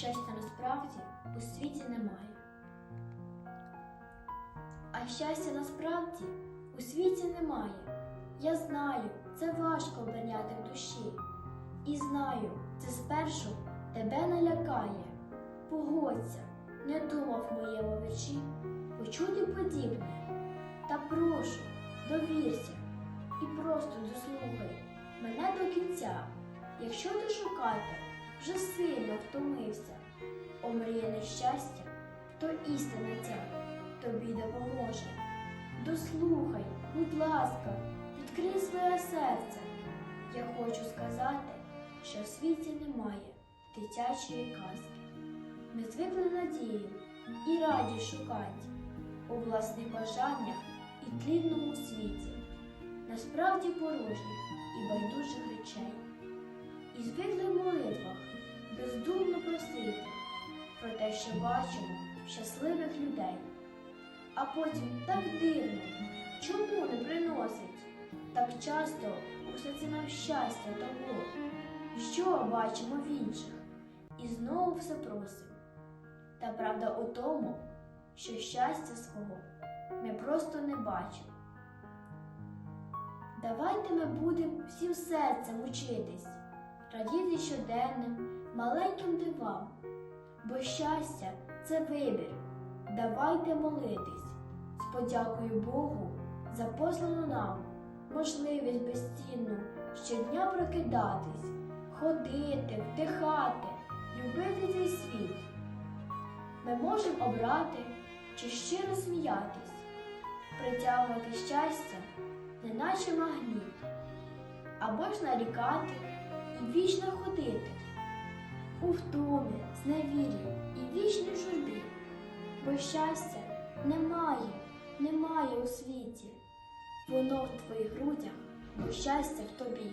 щастя насправді у світі немає. А щастя насправді у світі немає. Я знаю, це важко оберняти в душі. І знаю, це спершу тебе налякає. Погодься, не думав в моєму вечі почути подібне. Та прошу, довірся і просто дослухай мене до кінця, якщо ти шукати вже сильно втомився, омріяне щастя, то істина ця тобі допоможе. Дослухай, будь ласка, відкрий своє серце. Я хочу сказати, що в світі немає дитячої казки. Ми звикли надію і радість шукать у власних бажаннях і тлінному світі, насправді порожніх і байдужих речей. І бездумно просити про те, що бачимо щасливих людей. А потім так дивно, чому не приносить так часто усе це нам щастя того, що бачимо в інших, і знову все просимо. Та правда у тому, що щастя свого ми просто не бачимо. Давайте ми будемо всім серцем учитись, радіти щоденним, маленьким дивам, бо щастя це вибір. Давайте молитись з подякою Богу за послану нам можливість безцінну щодня прокидатись, ходити, вдихати, любити цей світ. Ми можемо обрати чи щиро сміятись, притягувати щастя, неначе магніт, або ж нарікати вічно ходити. У втомі, зневірі і вічній журбі, бо щастя немає, немає у світі, воно в твоїх грудях, бо щастя в тобі.